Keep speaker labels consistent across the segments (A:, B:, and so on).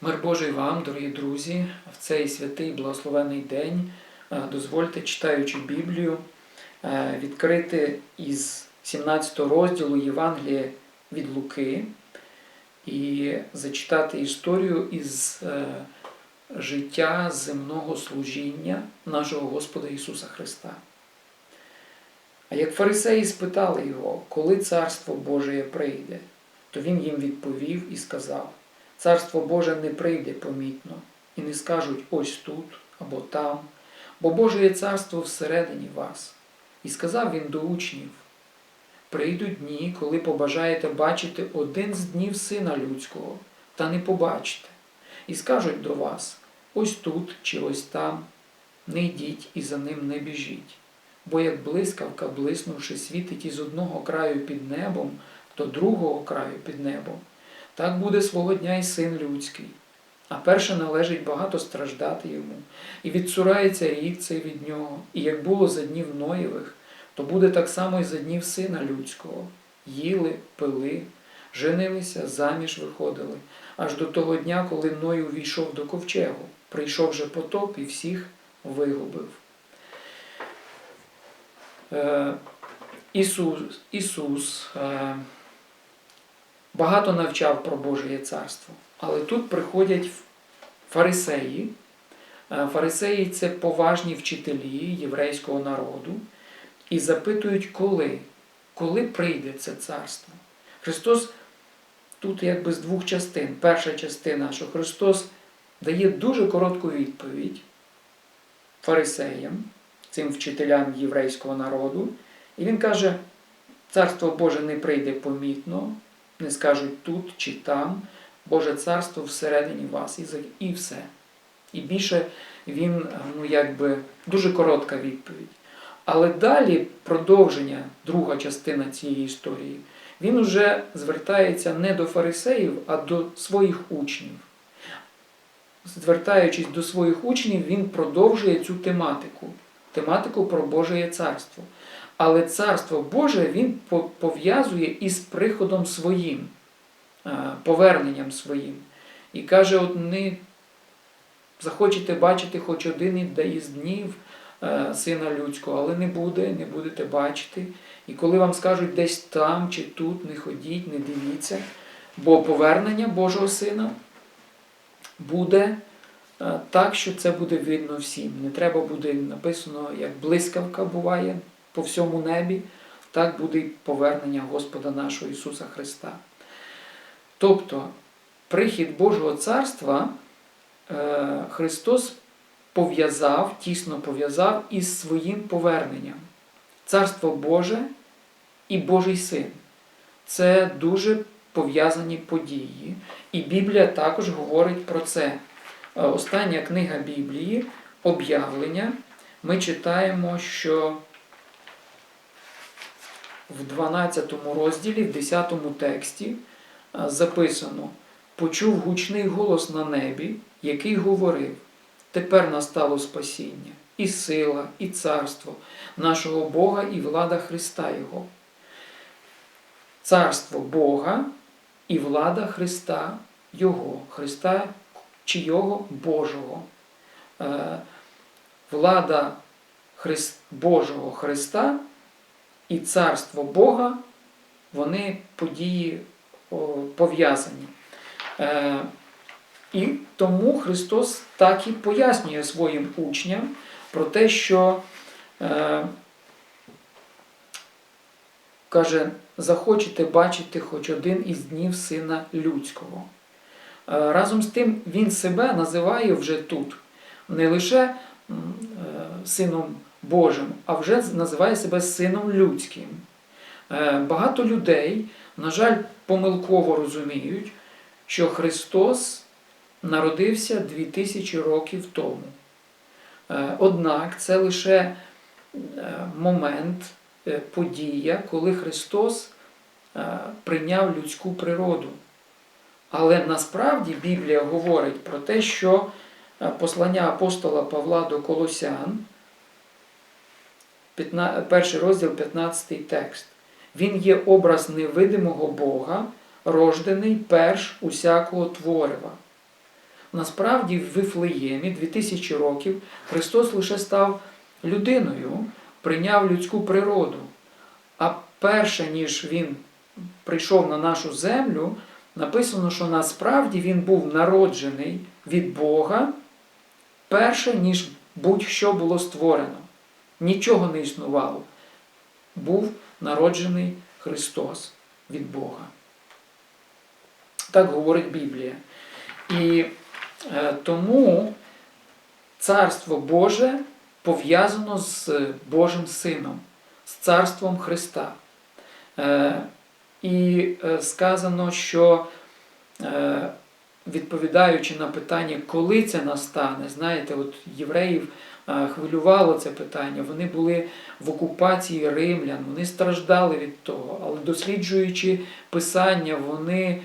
A: Мир Божий вам, дорогі друзі, в цей святий благословений день е, дозвольте, читаючи Біблію, е, відкрити із 17 розділу Євангелія від Луки і зачитати історію із е, життя земного служіння нашого Господа Ісуса Христа. А як фарисеї спитали його, коли Царство Божє прийде, то він їм відповів і сказав: Царство Боже не прийде помітно, і не скажуть ось тут або там, бо Боже є царство всередині вас. І сказав він до учнів: прийдуть дні, коли побажаєте бачити один з днів Сина Людського, та не побачите, і скажуть до вас: ось тут чи ось там, не йдіть і за ним не біжіть. Бо як блискавка, блиснувши, світить із одного краю під небом до другого краю під небом, так буде свого дня і син людський. А перше належить багато страждати йому, і відсурається рік цей від нього, і як було за днів Ноєвих, то буде так само і за днів сина людського. Їли, пили, женилися, заміж виходили, аж до того дня, коли Ной увійшов до ковчегу, прийшов же потоп і всіх вигубив. Е, Ісус, Ісус е, багато навчав про Божє царство, але тут приходять фарисеї. Е, Фарисеї це поважні вчителі єврейського народу і запитують, коли, коли прийде це царство. Христос тут якби з двох частин. Перша частина, що Христос дає дуже коротку відповідь фарисеям, цим вчителям єврейського народу. І він каже, царство Боже не прийде помітно, не скажуть тут чи там, Боже царство всередині вас і, все. І більше він, ну якби, дуже коротка відповідь. Але далі продовження, друга частина цієї історії, він уже звертається не до фарисеїв, а до своїх учнів. Звертаючись до своїх учнів, він продовжує цю тематику, тематику про Боже царство. Але царство Боже він пов'язує із приходом своїм, е, поверненням своїм. І каже: от не захочете бачити хоч один із днів е, сина людського, але не буде, не будете бачити. І коли вам скажуть десь там чи тут, не ходіть, не дивіться, бо повернення Божого Сина буде е, так, що це буде видно всім. Не треба буде написано, як блискавка буває по всьому небі, так буде і повернення Господа нашого Ісуса Христа. Тобто, прихід Божого Царства е, Христос пов'язав, тісно пов'язав із своїм поверненням. Царство Боже і Божий Син. Це дуже пов'язані події. І Біблія також говорить про це. Е, Остання книга Біблії, об'явлення, ми читаємо, що в 12 розділі, в 10 тексті е, записано: почув гучний голос на небі, який говорив: Тепер настало спасіння, і сила, і царство нашого Бога, і влада Христа Його. Царство Бога і влада Христа Його, Христа чийого Божого. Е, Влада Божого Христа і царство Бога, вони події пов'язані. Е, І тому Христос так і пояснює своїм учням про те, що е, каже, захочете бачити хоч один із днів Сина Людського. Е, Разом з тим, він себе називає вже тут не лише Сином Божим, а вже називає себе Сином Людським. Е, Багато людей, на жаль, помилково розуміють, що Христос народився 2000 років тому. Е, Однак це лише е, момент, подія, коли Христос прийняв людську природу. Але насправді Біблія говорить про те, що послання апостола Павла до Колосян, перший розділ, 15 текст. Він є образ невидимого Бога, рождений перш усякого творива. насправді в Вифлеємі 2000 років Христос лише став людиною, прийняв людську природу. А перше, ніж він прийшов на нашу землю, написано, що насправді він був народжений від Бога перше, ніж будь-що було створено. Нічого не існувало. Був народжений Христос від Бога. Так говорить Біблія. І е, тому Царство Боже пов'язано з Божим Сином, з Царством Христа. Е, і е, сказано, що е, відповідаючи на питання, коли це настане, знаєте, от євреїв хвилювало це питання, вони були в окупації римлян, вони страждали від того, але досліджуючи писання, вони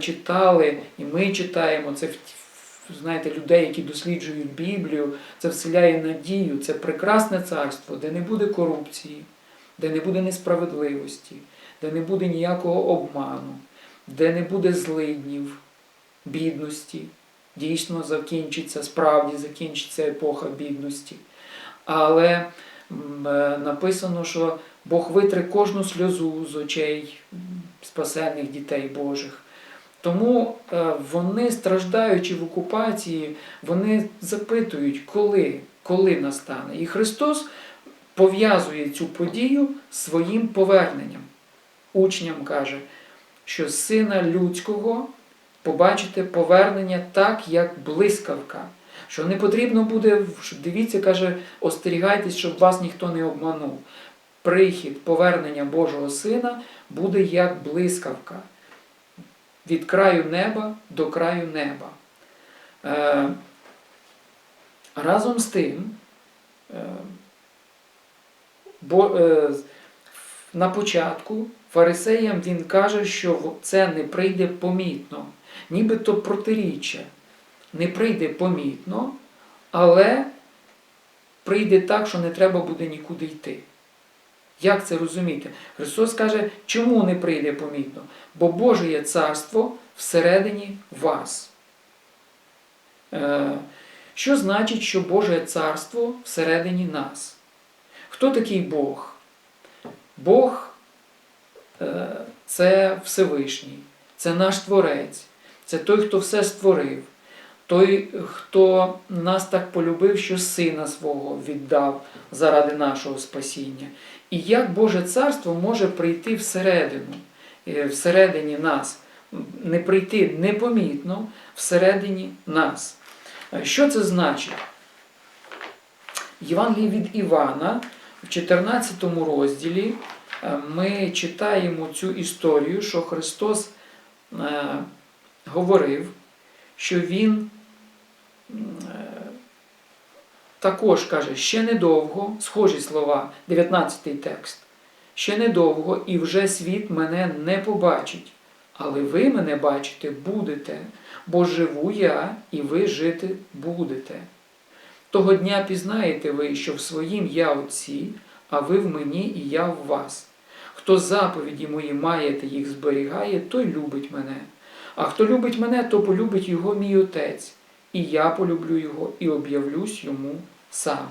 A: читали, і ми читаємо це знаєте, людей, які досліджують Біблію, це вселяє надію, це прекрасне царство, де не буде корупції, де не буде несправедливості, де не буде ніякого обману, де не буде злиднів, бідності. Дійсно закінчиться, справді закінчиться епоха бідності. Але е, написано, що Бог витре кожну сльозу з очей м, спасенних дітей Божих. Тому е, вони, страждаючи в окупації, вони запитують, коли, коли настане. І Христос пов'язує цю подію своїм поверненням. Учням каже, що сина людського побачите повернення так, як блискавка. Що не потрібно буде, дивіться, каже, остерігайтесь, щоб вас ніхто не обманув. Прихід, повернення Божого Сина буде як блискавка. Від краю неба до краю неба. Е, разом з тим, е, бо, е, на початку фарисеям він каже, що це не прийде помітно, нібито протиріччя. Не прийде помітно, але прийде так, що не треба буде нікуди йти. Як це розуміти? Христос каже, чому не прийде помітно? Бо Боже є царство всередині вас. Е, Що значить, що Боже царство всередині нас? Хто такий Бог? Бог це Всевишній, це наш Творець, це той, хто все створив, той, хто нас так полюбив, що Сина свого віддав заради нашого спасіння. І як Боже царство може прийти всередину, е, всередині нас, не прийти непомітно всередині нас. Е, Що це значить? В Євангелії від Івана в 14 розділі е, ми читаємо цю історію, що Христос е, говорив, що Він е, також каже, ще недовго, схожі слова, 19 текст. Ще недовго і вже світ мене не побачить, але ви мене бачити будете, бо живу я, і ви жити будете. Того дня пізнаєте ви, що в своїм я Отці, а ви в мені і я в вас. Хто заповіді мої має та їх зберігає, той любить мене. А хто любить мене, то полюбить його мій Отець, і я полюблю його і об'явлюсь йому сам.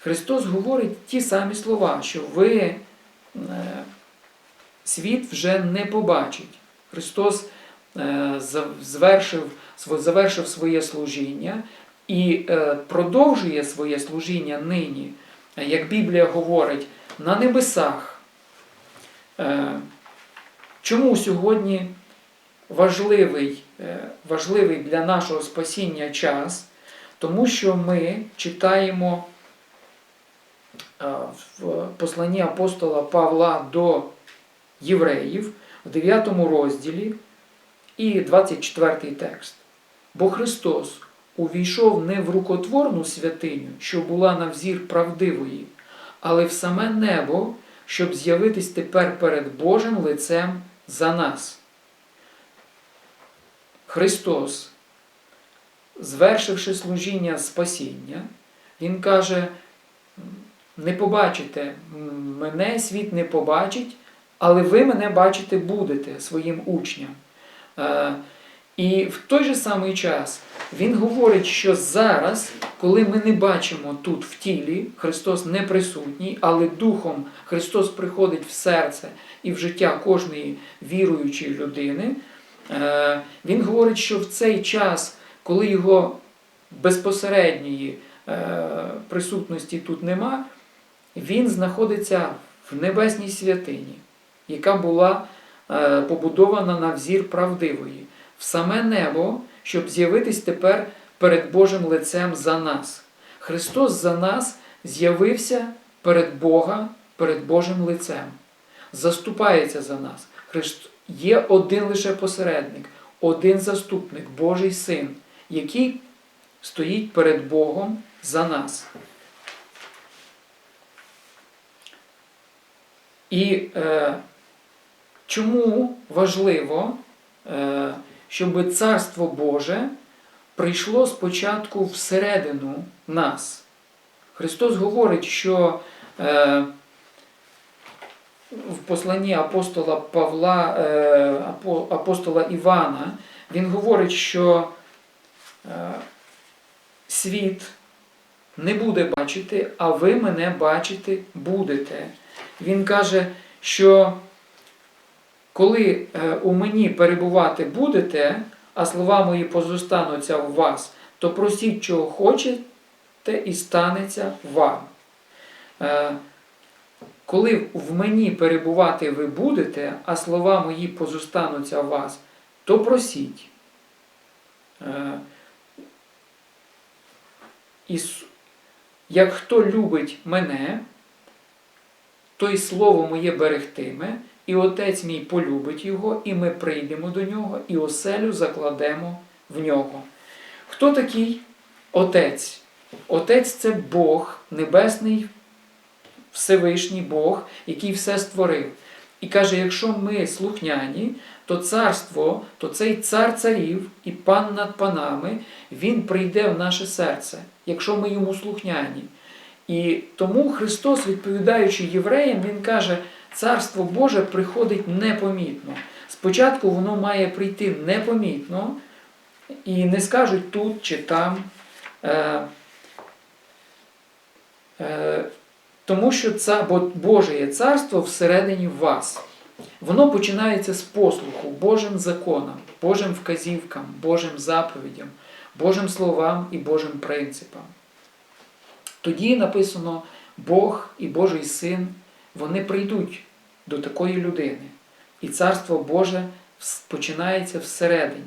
A: Христос говорить ті самі слова, що ви е, світ вже не побачить. Христос е, за- завершив своє служіння і е, продовжує своє служіння нині, як Біблія говорить, на небесах. Е, Чому сьогодні важливий, е, важливий для нашого спасіння час? Тому що ми читаємо е, в посланні апостола Павла до євреїв в 9 розділі і 24 текст. Бо Христос увійшов не в рукотворну святиню, що була на взір правдивої, але в саме небо, щоб з'явитись тепер перед Божим лицем за нас. Христос, звершивши служіння спасіння, Він каже, не побачите, мене світ не побачить, але ви мене бачити будете своїм учням. І в той же самий час він говорить, що зараз, коли ми не бачимо тут в тілі, Христос не присутній, але Духом Христос приходить в серце і в життя кожної віруючої людини, е, він говорить, що в цей час, коли його безпосередньої е, присутності тут нема, він знаходиться в небесній святині, яка була е, побудована на взір правдивої, саме небо, щоб з'явитись тепер перед Божим лицем за нас. Христос за нас з'явився перед Бога, перед Божим лицем, заступається за нас. Є один лише посередник, один заступник, Божий Син, який стоїть перед Богом за нас. І е, чому важливо, е, щоб Царство Боже прийшло спочатку всередину нас? Христос говорить, що е, в посланні апостола Павла, е, апостола Івана, він говорить, що е, світ не буде бачити, а ви мене бачити будете. Він каже, що коли е, у мені перебувати будете, а слова мої позостануться в вас, то просіть, чого хочете, і станеться вам. Е, Коли в мені перебувати ви будете, а слова мої позостануться в вас, то просіть. Е, Як хто любить мене, той слово моє берегтиме, і отець мій полюбить його, і ми прийдемо до нього, і оселю закладемо в нього. Хто такий отець? Отець це Бог, небесний Всевишній Бог, який все створив. І каже: якщо ми слухняні, то царство, то цей цар царів і пан над панами, він прийде в наше серце, якщо ми йому слухняні. І тому Христос, відповідаючи євреям, Він каже, Царство Боже приходить непомітно. Спочатку воно має прийти непомітно, і не скажуть тут чи там. Е, е, тому що це бо Боже є царство всередині вас. Воно починається з послуху Божим законам, Божим вказівкам, Божим заповідям, Божим словам і Божим принципам. Тоді написано Бог і Божий Син, вони прийдуть до такої людини. І Царство Боже починається всередині.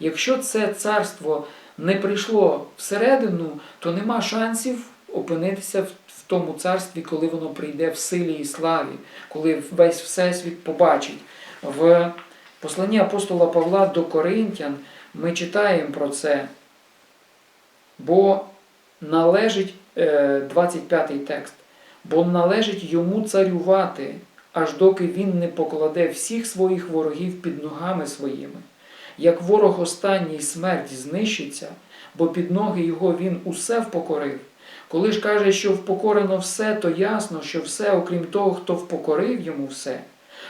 A: Якщо це царство не прийшло всередину, то нема шансів опинитися в, тому царстві, коли воно прийде в силі і славі, коли весь всесвіт побачить. В посланні апостола Павла до Коринтян ми читаємо про це, бо належить, е, 25 текст, бо належить йому царювати, аж доки він не покладе всіх своїх ворогів під ногами своїми. Як ворог останній смерть знищиться, бо під ноги його він усе впокорив. Коли ж каже, що впокорено все, то ясно, що все, окрім того, хто впокорив йому все.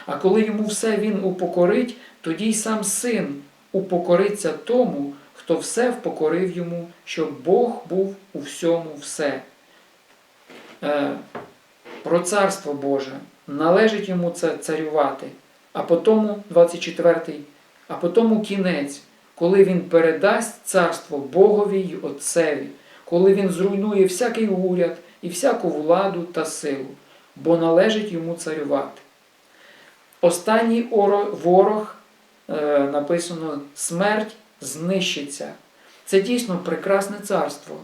A: А коли йому все він упокорить, тоді й сам син упокориться тому, хто все впокорив йому, щоб Бог був у всьому все. Е, про царство Боже належить йому це царювати. А потому, 24-й, а потому кінець, коли він передасть царство Богові й Отцеві, коли він зруйнує всякий уряд і всяку владу та силу, бо належить йому царювати. Останній ворог, е, написано, смерть знищиться. Це дійсно прекрасне царство.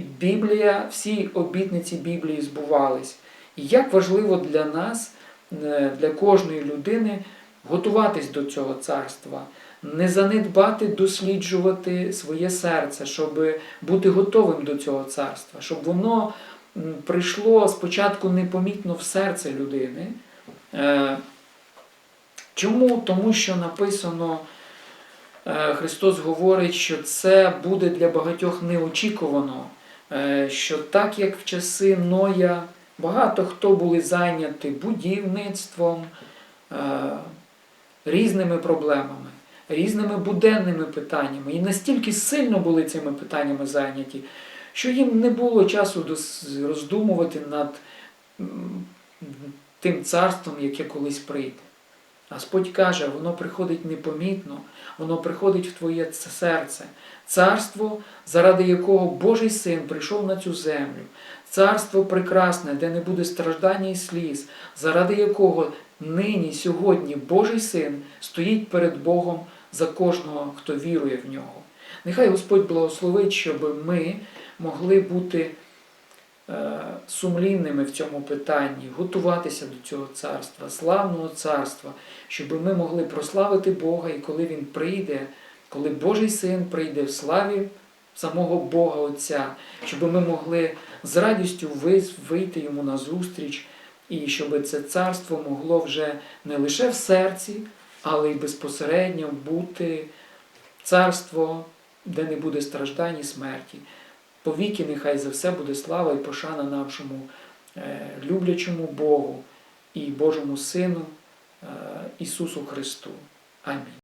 A: Біблія, всі обітниці Біблії збувались. І як важливо для нас, е, для кожної людини, готуватись до цього царства, не занедбати досліджувати своє серце, щоб бути готовим до цього царства, щоб воно прийшло спочатку непомітно в серце людини. Е, Чому? Тому що написано, е, Христос говорить, що це буде для багатьох неочікувано, що так як в часи Ноя багато хто були зайняті будівництвом, е, різними проблемами. різними буденними питаннями і настільки сильно були цими питаннями зайняті, що їм не було часу роздумувати над тим царством, яке колись прийде. Господь каже, воно приходить непомітно, воно приходить в твоє серце. Царство, заради якого Божий син прийшов на цю землю. Царство прекрасне, де не буде страждання і сліз, заради якого нині, сьогодні Божий син стоїть перед Богом за кожного, хто вірує в нього. Нехай Господь благословить, щоб ми могли бути сумлінними в цьому питанні, готуватися до цього царства, славного царства, щоб ми могли прославити Бога, і коли Він прийде, коли Божий син прийде в славі самого Бога Отця, щоб ми могли з радістю вийти йому на зустріч, і щоб це царство могло вже не лише в серці, але й безпосередньо бути царство, де не буде страждань і смерті. Повіки нехай за все буде слава і пошана нашому е, люблячому Богу і Божому Сину е, Ісусу Христу. Амінь.